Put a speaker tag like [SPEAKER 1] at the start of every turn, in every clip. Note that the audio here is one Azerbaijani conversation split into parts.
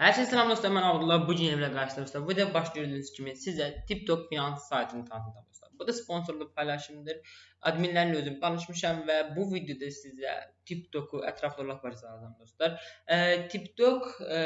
[SPEAKER 1] Herkese selam dostlar ben Abdullah bu evle karşınızda dostlar. Bu da baş gördüğünüz gibi size TikTok finans saytını tanıtacağım dostlar. Bu da sponsorlu paylaşımdır. Adminlerle özüm tanışmışam ve bu videoda size TikTok'u etraflı olarak başlayacağım dostlar. Ee, TikTok e,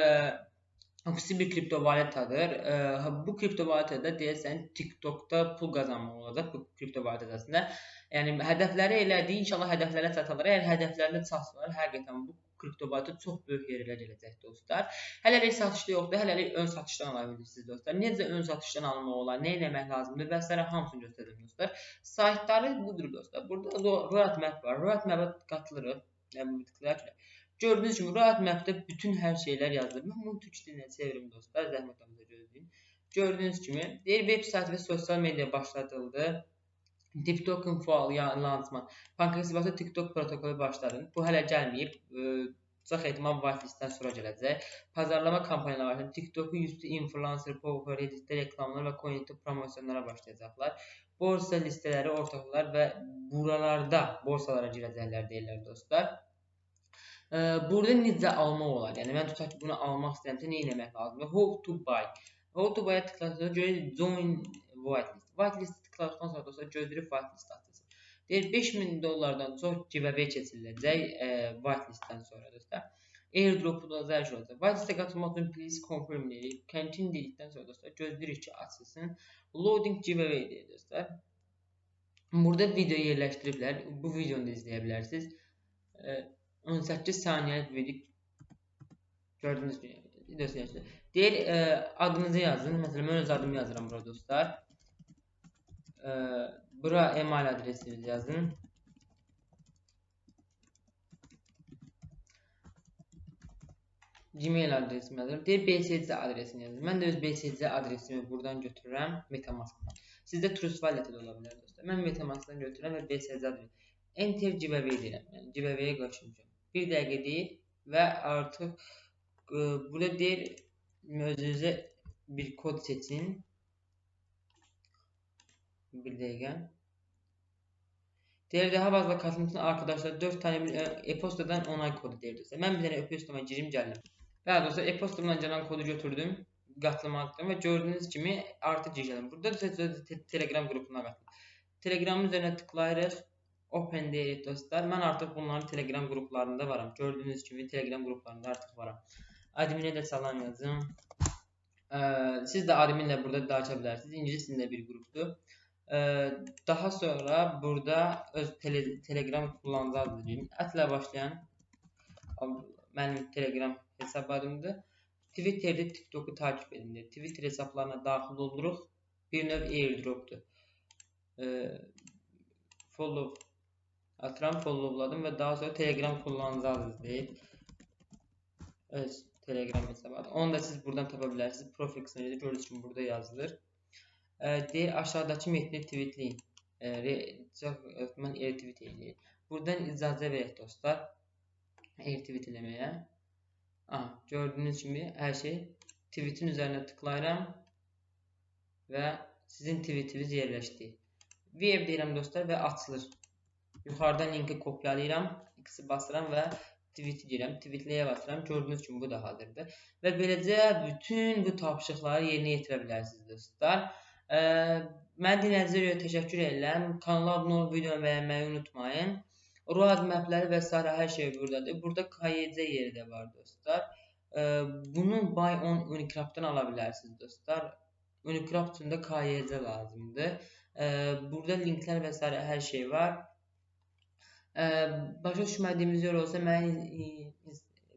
[SPEAKER 1] Ofisi bir kripto valutadır. Ee, bu kripto valutada deyəsən TikTok'ta pul qazanmaq olacaq bu kripto valutasında. Yəni hədəfləri elədiyi inşallah hədəflərə çatılır. Əgər hədəflərinə çatsınlar, həqiqətən bu kripto valyuta çox böyük yerlərə gələcək dostlar. Hələlik satışda yoxdur, hələlik ön satışdan ala bilirsiniz dostlar. Necə ön satışdan almaq olar, nə etmək lazımdır və s. hamısını göstərəcəm dostlar. Saytları budur dostlar. Burada roadmap var. Roadmap-ə qatılırıq. Yəni bu tıklayaraq Gördüğünüz gibi roadmap'te bütün her şeyler yazılır. Ben bunu Türk diline çevirim dostlar. Zəhmət olmasa gözləyin. Gördüğünüz kimi deyir web saytı ve sosyal medya başlatıldı. TikTok'un faal ya lansman. Pankreasibata TikTok protokolu başladı. Bu hələ gəlməyib. Çox ehtimal whitelistdən sonra gələcək. Pazarlama kampaniyaları var. TikTok'u yüzlü influencer, power, Reddit'te reklamlar və konektiv promosyonlara başlayacaqlar. Borsa listeləri, ortaklar və buralarda borsalara girəcəklər deyirlər dostlar. Burada necə almaq olar? Yəni mən tutaq ki, bunu almaq istəyirəmsə nə etmək lazımdır? How to buy. How to buy-a tıkladığınızda görə join whitelist. Whitelist tıkladıqdan sonra dostlar gözləyir whitelist açılsın. Deyir 5000 dollardan çox giveaway keçiriləcək e, whitelistdən sonra dostlar. Airdrop-u da zərş olacaq. Whitelistə qatılmaq üçün please confirm deyirik. Continue dedikdən sonra dostlar gözləyirik ki, açılsın. Loading giveaway deyir dostlar. Burada video yerləşdiriblər. Bu videonu da izləyə bilərsiniz. E, 18 saniyelik video gördüğünüz gibi videosu yaşlı. Diğer e, adınızı yazın. Mesela ben öz adımı yazıram burada dostlar. E, bura email adresinizi yazın. Gmail adresimi yazıram. Diğer BSC adresini yazın. Ben de öz BSC adresimi buradan götürürəm Metamask'dan. Sizdə Trust Wallet də ola bilər dostlar. Mən Metamask'dan götürürəm və BSC adresi. Enter giveaway deyirəm. Yəni giveaway-yə qoşulacağam. bir dəqiqə deyil və artıq e, burada deyir özünüzə bir kod seçin. Bir dəqiqə. Deyir daha fazla katılım için arkadaşlar 4 tane e, e-postadan onay kodu deyir. Mən bir dənə e-postama girim gəldim. Və dostlar e-postamdan gələn kodu götürdüm. Qatılmaq və gördüyünüz kimi artıq girəcəm. Burada da Telegram qrupuna qatılın. Telegramın üzərinə tıklayırıq. Open deyirik dostlar. Mən artıq bunların Telegram qruplarında varam. Gördüyünüz kimi Telegram qruplarında artıq varam. Adminə də salam yazın. Siz də adminlə burada da aça bilərsiniz. İngilis bir qrupdur. Daha sonra burada öz tele Telegram kullanıcı adını deyim. Ətlə başlayan mənim Telegram hesab adımdır. Twitterdə TikTok'u takip edin. Twitter hesablarına daxil oluruq. Bir növ airdropdur. Follow Atıram followladım ve daha sonra Telegram kullanıcı adınız deyil. Evet, Telegram hesabı. Onu da siz buradan tapabilirsiniz. Profil kısmında gördüğünüz gibi burada yazılır. E, deyir aşağıdaki metni tweetleyin. E, çox mən retweet edeyim. Buradan icazə verək dostlar. Retweet eləməyə. Aha, gördüğünüz gibi her şey tweetin üzerine tıklayıram və sizin tweetiniz yerləşdi. Web deyirəm dostlar və açılır. Yuxarıdan linki kopyalayıram, X-i basıram və tweet edirəm. Tweetləyə basıram. Gördüyünüz kimi bu da hazırdır. Və beləcə bütün bu tapşırıqları yerinə yetirə bilərsiniz dostlar. Ə, mən dinlədiyinizə görə təşəkkür edirəm. Kanala abunə olub videomu bəyənməyi unutmayın. Roadmapləri və s. hər şey buradadır. Burada KYC yeri də var dostlar. Ə, bunu Buy on Unicraft'dan ala bilərsiniz dostlar. Unicraft üçün də KYC lazımdır. Ə, burada linklər və s. hər şey var. Başa düşmədiyiniz yer olsa məni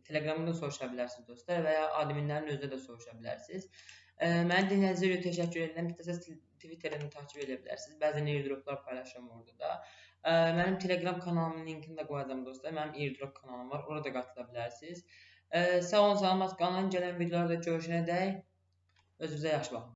[SPEAKER 1] Telegramda soruşa bilərsiniz dostlar və ya adminlərin özündə də soruşa bilərsiniz. Məni dinlədiyinizə görə təşəkkür edirəm. İstəsəz Twitterdən takip edə bilərsiniz. Bəzən airdroplar paylaşıram orada da. Mənim Telegram kanalımın linkini də qoyacağam dostlar. Mənim airdrop kanalım var. Orada qatıla bilərsiniz. Sağ olun, salamat qalın. Gələn videolarda görüşənədək özünüzə yaxşı baxın.